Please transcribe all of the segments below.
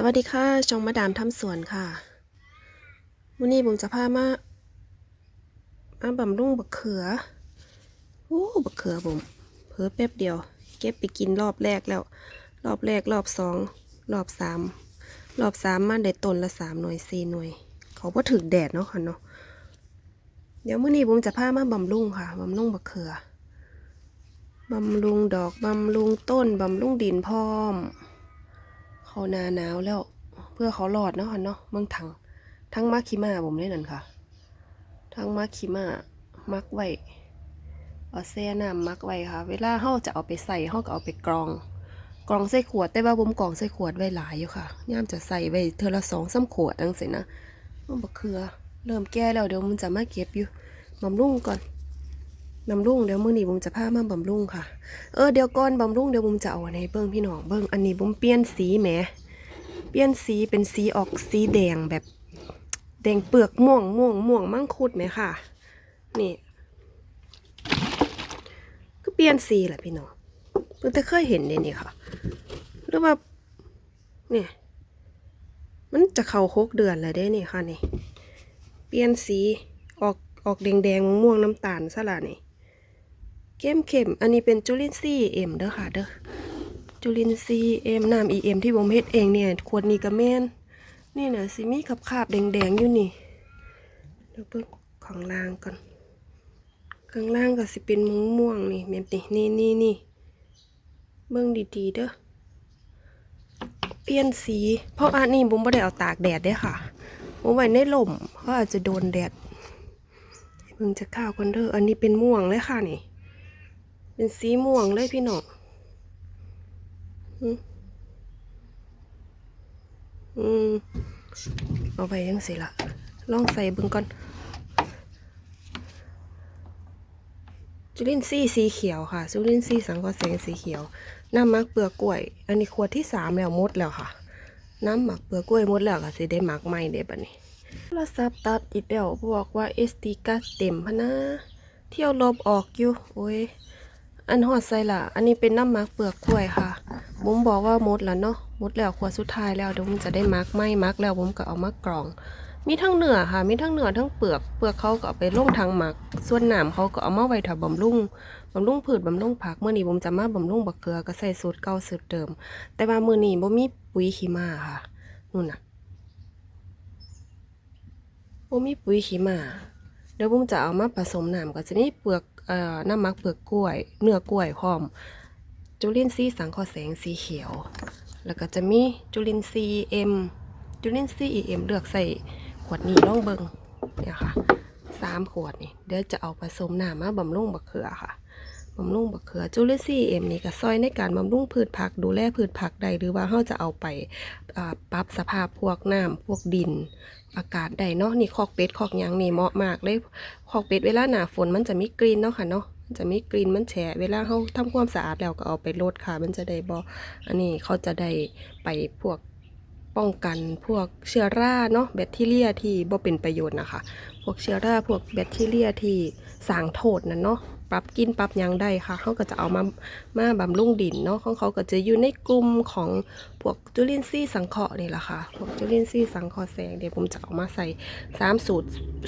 สวัสดีค่ะชองมาดามทำสวนค่ะวันนี้ผมจะพามามาบำรุงบักเขือโอ้บักเขือผมเพิ่แป๊บเดียว เก็บไปกินรอบแรกแล้ว รอบแรกรอบสองรอบสามรอบสามมาได้ต้นละสามหน่วยสี่หน่วย เขาก็ถึกแดดเนาะค่ะเนาะเดี๋ยวมื้อนี้ผมจะพามาบำรุงค่ะบำรุงบักเขือบำรุงดอกบำรุงต้นบำรุงดินพร้อม เขาหนาหนาวแล้ว เพื่อเขาหลอดเนาะค่ะเนาะเมืองถังทั้งมาคิมาผมได้นั่นค่ะ ทั้งมาคิมามักไว้เอาแซ่น้ำมักไว้ค่ะ เวลาเฮาจะเอาไปใส่เฮาก็เอาไปกรอง กรองใส่ขวดแต่ว่าผมกรองใส่ขวดไว้หลายอยู่ค่ะย่ามจะใส่ไว้เทอละสองสามขวดจังสินะมันบักเคือ เริ่มแก่แล้วเดี๋ยวมันจะมาเก็บอยู่บำรุ่งก่อน บำรุงเดี๋ยวมื้อนี้ผมจะพามาบำรุงค่ะ เออเดี๋ยวก่อนบำรุงเดี๋ยวผมจะเอาอันเบิ้งพี่น้องเบิ้งอันนี้ผมเปลี่ยนสีแหมเปลี่ยนสีเป็นสีออกสีแดงแบบ แดงเปลือกม่วงม่วงม่วงมังคุดไหมค่ะ นี่ ก็เปลี่ยนสีแหละพี่น้องเพิ่งแต่เคยเห็นเนี่ยนี่ค่ะหรือว่าเนี่ยมันจะเข้าหกเดือนแล้วเด้นี่ค่ะนี่ เปลี่ยนสีออกออกแดงแดงม่วงน้ำตาลซะละนี่ เข้มเข้มอันนี้เป็นจุลินทรีย์เอ็มเด้อค่ะเด้อจุลินทรีย์เอ็มน้ำอีเอ็มที่ผมเฮ็ดเองเนี่ยขวดนี้ก็แม่นนี่นะสิมีขับขาบๆแดงๆอยู่นี่เดี๋ยวเบิ่งข้างล่างก่อนข้างล่างก็สิเป็นม่วงม่วงนี่แบบนี้นี่นี่นี่เบิ่งดีๆเด้อเปลี่ยนสี เพราะอันนี้ผมไม่ได้เอาตากแดดเด้ค่ะผมไว้ในลมเพราะอาจจะโดนแดดเบิ่งจะข้าวกันเด้ออันนี้เป็นม่วงเลยค่ะนี่ เป็นสีม่วงเลยพี่น้องอืมอืมเอาไปยังสิละลองใส่บิ่งก่อน จุลินทรีย์สีเขียวค่ะ จุลินทรีย์สังเคราะสงสีเขียว น้ำหมักเปลือกกล้วย อันนี้ขวดที่สามแล้วมดแล้วค่ะ น้ำหมักเปลือกกล้วยมดแล้วก็สิได้หมักใหม่เด้บัดนี้โทรศัพท์ตัดอีกแล้วบอกว่า SD การ์ดเต็มพะนะ เที่ยวลบออกอยู่ โอ้ย อันหอดใส่ละอันนี้เป็นน้ำมักเปลือกกล้วยค่ะผมบอกว่าหมดแล้วเนาะหมดแล้วขวดสุดท้ายแล้วเดี๋ยวผมจะได้มักไม่มักแล้วผมก็เอามากรอง มีทั้งเนื้อค่ะ มีทั้งเนื้อทั้งเปลือก เปลือกเขาก็เอาไปลงทางหมัก ส่วนหนามเขาก็เอามาไว้ถ้าบำรุงบำรุงพืชบำรุงผักเมื่อนี้ผมจะมาบำรุงบักเกลือก็ใส่สูตรเก่าสูตรเดิม แต่ว่ามื้อนี้บ่มีปุ๋ยขี้มาค่ะนู่นน่ะบ่มีปุ๋ยขี้มา เดี๋ยวผมจะเอามาผสมน้ำก็จะมีเปลือกเอ่อน้ำมักเปลือกกล้วย เนื้อกล้วยพร้อม จุลินทรีย์สังเคราะห์แสงสีเขียว แล้วก็จะมีจุลินทรีย์เอ็มจุลินทรีย์เอ็มเลือกใส่ขวดนี้ลองเบิงเนี่ยค่ะสามขวดนี่เดี๋ยวจะเอาผสมน้ำมาบำรุงบักเขือค่ะ บำรุงบักเขือจุลินทรีย์เอ็มนี่ก็ซอยในการบำรุงพืชผัก ดูแลพืชผักใดหรือว่าเราจะเอาไปปรับสภาพพวกน้ำพวกดิน อากาศได้เนาะนี่คอกเป็ดคอกยังนี่เหมาะมากเลยคอกเป็ดเวลาหนาฝนมันจะมีกรีนเนาะค่ะเนาะจะมีกรีนมันแฉะเวลาเขาทำความสะอาดแล้วก็เอาไปลดค่ะ มันจะได้บออันนี้เขาจะได้ไปพวกป้องกันพวกเชื้อราเนาะแบคทีเรียที่บ่เป็นประโยชน์นะคะ พวกเชื้อราพวกแบคทีเรียที่สางโทษนั่นเนาะ ปรับกินปรับยังได้ค่ะเขาก็จะเอามามาบำรุงดินเนาะของเขาก็จะอยู่ในกลุ่มของพวกจุลินทรีย์สังเคราะห์นี่แหละค่ะพวกจุลินทรีย์สังเคราะห์แสงเดี๋ยวผมจะเอามาใส่สามสูตร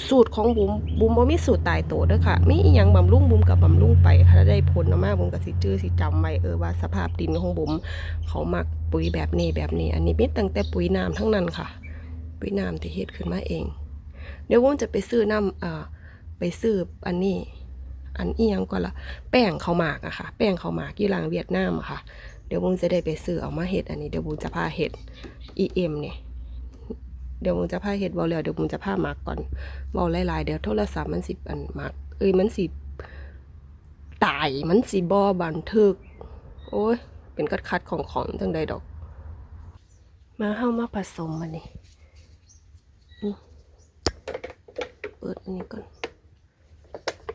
สูตรของบุมบุมบ่มีสูตรตายตัวเด้อค่ะมีอีหยังบำรุงบุมกับบำรุงไปถ้าได้ผลออกมาบุมก็สิจื้อสิจำไว้เออว่าสภาพดินของบุมเขามักปุ๋ยแบบนี้แบบนี้ อันนี้มีตั้งแต่ปุ๋ยน้ำทั้งนั้นค่ะ ปุ๋ยน้ำที่เฮ็ดขึ้นมาเอง เดี๋ยวบุมจะไปซื้อน้ำอ่าไปซื้ออันนี้ อันอียังก่อนละแป้งข้าวหมากอะค่ะ แป้งข้าวหมากยี่หลังเวียดนามอะค่ะ เดี๋ยวบุมจะได้ไปซื้อเอามาเฮ็ดอันนี้เดี๋ยวบุมจะพาเฮ็ด EM เอ็มเนี่ยเดี๋ยวมึงจะพาเห็ดเบาแล้วเดี๋ยวมึงจะพาหมักก่อนบาหลายๆเดี๋ยวโทรศัพท์มันสิอันหมักเอ้ยมันสิตายมันสิบอบันทึก โอ้ยเป็นกัดคัดของของจังใดดอก มาเข้ามาผสมมันนี่เปิดอันนี้ก่อน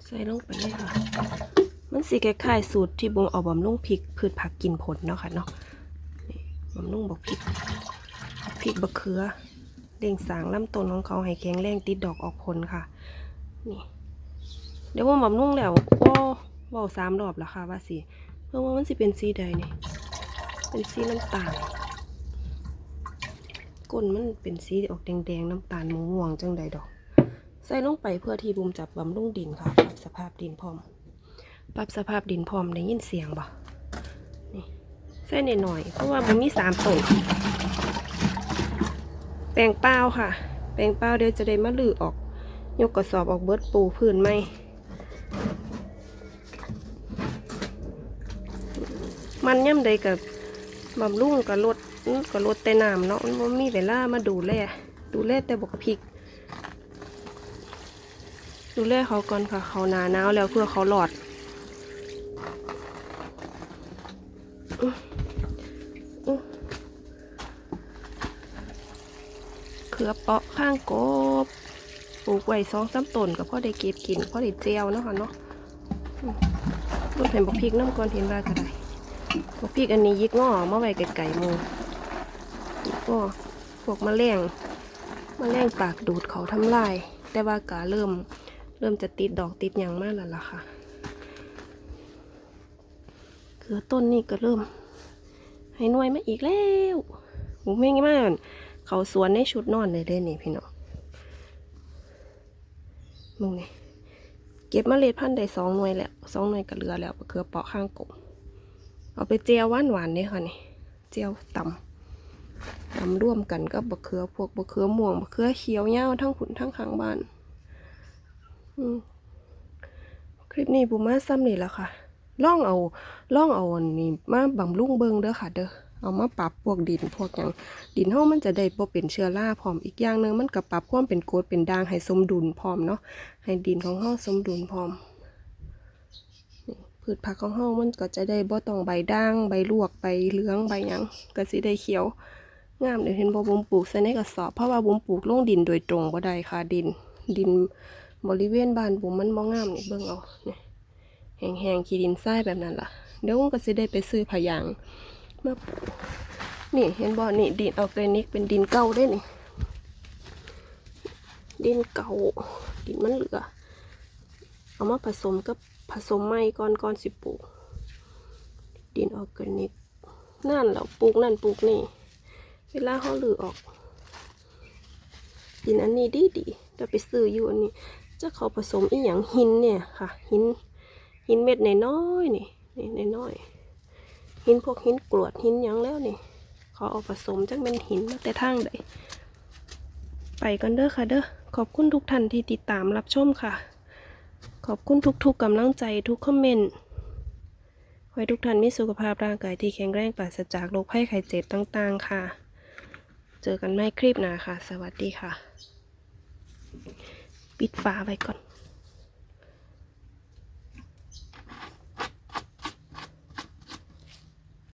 ใส่ลงไปเลยค่ะ มันสีคล้ายๆสูตรที่บงเอาบำรุงพริกพืชผักกินผลเนาะค่ะเนาะบำรุงบอกพริกพริกบะเขือเล่งสางลำต้นของเขาให้แข็งแรงติดดอกออกผลค่ะ นี่ เดี๋ยวว่าบำรุงแล้วก็ว่าสามรอบแล้วค่ะ ว่าสิเพื่อว่ามันสิเป็นสีใดนี่ เป็นสีน้ำตาลก้นมันเป็นสีออกแดงๆน้ำตาลม่วงจังใดดอก ใส่ลงไปเพื่อที่บุมจับบำรุงดินค่ะ ปรับสภาพดินพร้อม ปรับสภาพดินพร้อมได้ยินเสียงบ่นี่ใส่หน่อยๆเพราะว่ามันมีสามต้นแปลงเปล่าค่ะ แปลงเปล่าเดี๋ยวจะได้มาลือออก ยกกระสอบออกเบิดปูพื้นไหมมันย่ำใดกับบำรุงกับรถกับรถแต่น้ำเนาะมันบ่มีเวลามาดูแลดูแลแต่บกพริก ดูแลเขาก่อนค่ะ เขาหนาหนาวแล้วเพื่อเขาหลอด เขือเปาะข้างกบ ปลูกไว้สองสามต้นก็พอได้เก็บกินพอได้เจียวเนาะค่ะเนาะอืมรูปเห็นบกพริกน้ำก่อนเห็นว่าก็ได้พวกพริกอันนี้ยิกง้อมาไว้ไกลๆหมูก็พวกแมลงแมลงปากดูดเขาทำลาย แต่ว่ากาเริ่ม เริ่มจะติดดอกติดหยังมากแล้วล่ะค่ะเขือต้นนี่ก็เริ่ม ให้หน่วยมาอีกแล้วหมูเม่งมากเขาสวนในชุดนอนเลยเด้นี่พี่น้องมึงนี่เก็บเมล็ดพันธุ์ได้สองหน่วยแล้วสองหน่วยก็เหลือแล้วเขือเปาะข้างกบเอาไปเจียวหวานหวานๆเนี่ยค่ะนี่เจียวตำตำร่วมกันกับบะเขือพวกบะเขือม่วงบะเขือเขียวเงาวทั้งขุนทั้งข้างบ้าน คลิปนี้บูมาซ้ำนี่แหละค่ะล่องเอาล่องเอาอันนี้มาบำรุงเบิงเด้อค่ะ เด้อเอามาปรับพวกดินพวกอย่างดินเฮามันจะได้บ่เป็นเชื้อราพร้อมอีกอย่างหนึงมันก็ปรับความเป็นกรดเป็นด่างให้สมดุลพร้อมเนาะให้ดินของเฮาสมดุลพร้อมพืชผักของเฮามันก็จะได้บ่ต้องใบด่างใบลวกใบเหลืองใบหยังก็สิได้เขียวงามเดี๋ยวเห็นบ่บุมปลูกใส่ในกระสอบเพราะว่าบุมปลูกลงดินโดยตรงบ่ได้ค่ะดินดิน บริเวณบ้านบุมมันบ่งามนี่เบิ่งเอาเนี่ยแห้งๆขี้ดินทรายแบบนั้นล่ะ เดี๋ยวบุมก็สิได้ไปซื้อผายางมาปลูกนี่เห็นบ่นี่ดินออร์แกนิกเป็นดินเก่าเด้นี่ ดินเก่า ดินมันเหลือ เอามาผสมกับผสมไม้ก่อนก่อนสิปลูก ดินออร์แกนิกนั่นเราปลูกนั่นปลูกนี่ เวลาเขาลือออกดินอันนี้ดีดีๆจะไปซื้ออยู่อันนี้ จะเขาผสมอีหยังหินเนี่ยค่ะ หินหินเม็ดน้อยๆนี่นี่น้อยหินพวกหินกรวดหินหยังแล้วนี่เขาเอาผสมจังเป็นหินมาแต่ทางใดไปกันเด้อค่ะเด้อขอบคุณทุกท่านที่ติดตามรับชมค่ะ ขอบคุณทุกๆกำลังใจทุกคอมเมนต์ขอให้ทุกท่านมีสุขภาพร่างกายที่แข็งแรงปราศจากโรคภัยไข้เจ็บต่างๆค่ะ เจอกันใหม่คลิปหน้าค่ะ สวัสดีค่ะ ปิดฝาไว้ก่อน